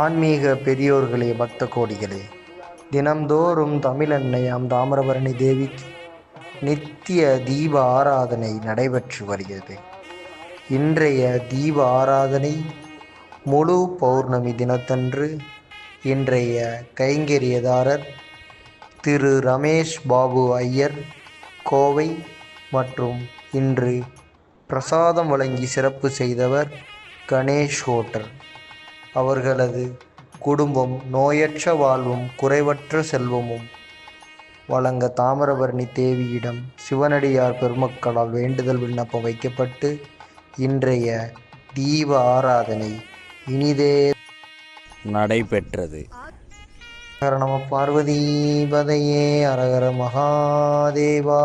ஆன்மீக பெரியோர்களே பக்த கோடிகளே தினம்தோறும் தமிழன்னையாம் தாமிரபரணி தேவிக்கு நித்திய தீப ஆராதனை நடைபெற்று வருகிறது. இன்றைய தீப ஆராதனை முழு பௌர்ணமி தினத்தன்று இன்றைய கைங்கரியதாரர் திரு ரமேஷ் பாபு ஐயர் கோவை மற்றும் இன்று பிரசாதம் வழங்கி சிறப்பு செய்தவர் கணேஷ் ஹோட்டல். அவர்களது குடும்பம் நோயற்ற வாழ்வும் குறைவற்ற செல்வமும் வழங்க தாமிரபரணி தேவியிடம் சிவனடியார் பெருமக்களால் வேண்டுதல் விண்ணப்பம் வைக்கப்பட்டு இன்றைய தீப ஆராதனை இனிதே நடைபெற்றது. நம பார்வதீபதையே அரகர மகாதேவா.